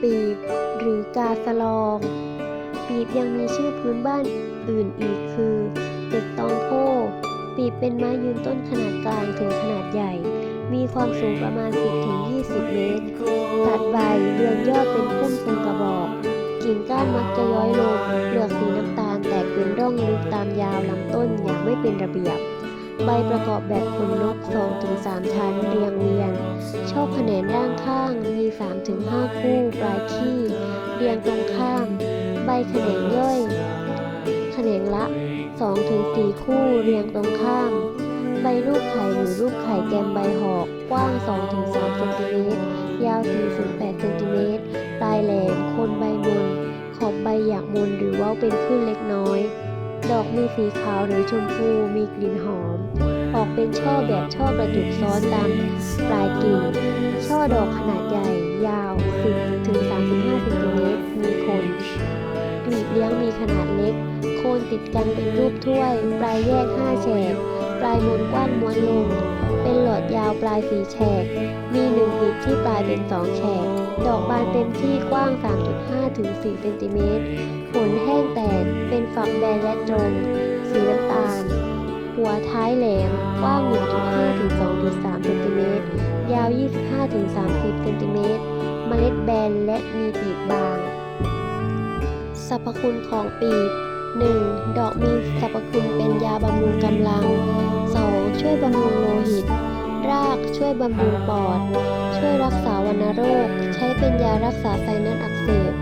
ปีบ หรือกาสลอง ปีบยังมีชื่อพื้นบ้านอื่นอีกคือเด็กตองโพปีบเป็นไม้ยืนต้นขนาดกลางถึงขนาดใหญ่ มีความสูงประมาณ 10-20 เมตร ตัดใบเรือนยอดเป็นพุ่มทรงกระบอก กิ่งก้านมักจะย้อยลงเปลือกสีน้ำตาลแตกเป็นร่องลึกตามยาวลำต้นอย่างไม่เป็นระเบียบใบประกอบแบบขนนก2-3ชั้นเรียงเรียง ชอบแขนงด้านางมี 3-5 คู่ปลายขี้ เรียงตรงข้าม ใบแขนงย่อย แขนงละ 2-4 คู่เรียงตรงข้าม ใบรูปไข่หรือรูปไข่แกมใบหอก กว้าง 2-3เซนติเมตร ยาว 4-8เซนติเมตร ปลายแหลมโคนใบมนขอบใบหยากมนหรือว้าเป็นขึ้นเล็กน้อย ดอกมีสีขาวหรือชมพู มีกลิ่นหอม ออกเป็นช่อแบบช่อกระจุกซ้อนตามปลายกิ่ง ช่อดอกขนาดใหญ่ยาว 10ถึง35เซนติเมตร มีขนกลีบเลี้ยงมีขนาดเล็ก โคนติดกันเป็นรูปถ้วย ปลายแยก5แฉก ปลายมนกว้างม้วนลง เป็นหลอดยาวปลายสีแฉก มีหนึ่งกลีบที่ปลายเป็นสองแฉก ดอกบานเต็มที่กว้าง 3.5ถึง4เซนติเมตร ผลแห้งแตก เป็นฝักแบนและตรง สีน้ำตาล กว้าง 1.5ถึง2.3 เซนติเมตร ยาว 25ถึง30 เซนติเมตร เมล็ดแบนและมีปีกบาง สรรพคุณของปีบ 1. ดอกมีสรรพคุณเป็นยาบำรุงกำลัง 2. ช่วยบำรุงโลหิต รากช่วยบำรุงปอด ช่วยรักษาวัณโรค ใช้เป็นยารักษาไซนัสอักเสบ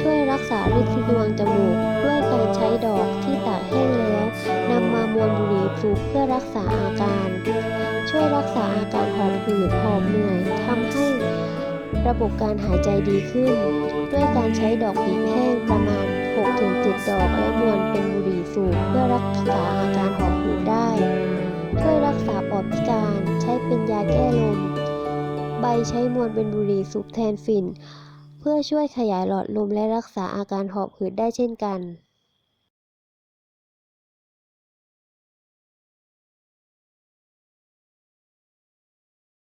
ช่วยรักษาริดที่ดวงจมูก ด้วยการใช้ดอก สูบเพื่อรักษาอาการ ช่วยรักษาอาการหอบหืดหอบเหนื่อยทำให้ระบบการหายใจดีขึ้น ด้วยการใช้ดอกปีบแห้งประมาณ 6-7 ดอกและมวนเป็นบุหรี่สูบเพื่อรักษาอาการหอบหืดได้ ช่วยรักษาปอดพิการใช้เป็นยาแก้ลม ใบใช้มวนเป็นบุหรี่สูบแทนฝิ่น เพื่อช่วยขยายหลอดลมและรักษาอาการหอบหืดได้เช่นกัน